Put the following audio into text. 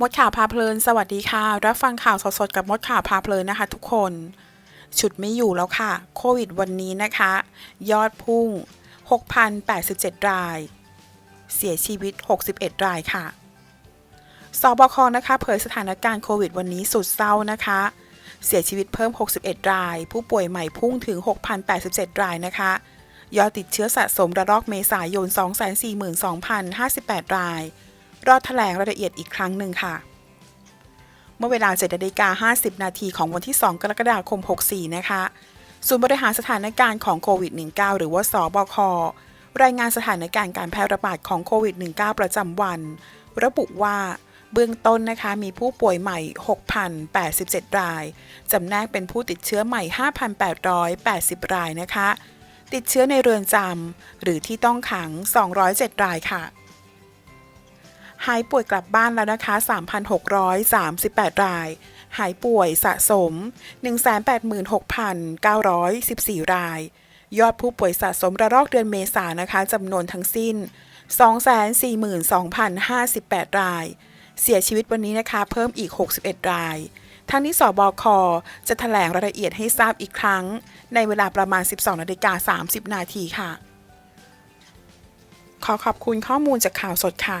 มดข่าวพาเพลิน สวัสดีค่ะ รับฟังข่าวสดๆกับมดข่าวพาเพลินนะคะ ทุกคนฉุดไม่อยู่แล้วค่ะ โควิดวันนี้นะคะ ยอดพุ่ง 6,087 ราย เสียชีวิต 61 รายค่ะ สบคนะคะ เผยสถานการณ์โควิดวันนี้สุดเศร้านะคะ เสียชีวิตเพิ่ม 61 ราย ผู้ป่วยใหม่พุ่งถึง 6,087 รายนะคะ ยอดติดเชื้อสะสมระลอกเมษายน 242,058 ราย รอแถลงรายละเอียดอีกครั้งหนึ่งค่ะ เมื่อเวลา7นาฬิกา50 นาทีของวันที่ 2 กรกฎาคม 64 นะคะศูนย์บริหารสถานการณ์ของโควิด -19 หรือว่าสบค รายงานสถานการณ์การแพร่ระบาดของโควิด -19 ประจำวัน ระบุว่าเบื้องต้นนะคะมีผู้ป่วยใหม่ 6,087 ราย จำแนกเป็นผู้ติดเชื้อใหม่ 5,880 รายนะคะ ติดเชื้อในเรือนจำหรือที่ต้องขัง 207 รายค่ะ หายป่วยกลับบ้านแล้วนะคะ 3,638 ราย หายป่วยสะสม 186,914 ราย ยอดผู้ป่วยสะสมระลอกเดือนเมษายนนะคะจำนวนทั้งสิ้น 242,058 ราย เสียชีวิตวันนี้นะคะ เพิ่มอีก 61 รายทั้งนี้สบค จะแถลงรายละเอียดให้ทราบอีกครั้ง ในเวลาประมาณ 12นาฬิกา30 นาทีค่ะ ขอขอบคุณข้อมูลจากข่าวสดค่ะ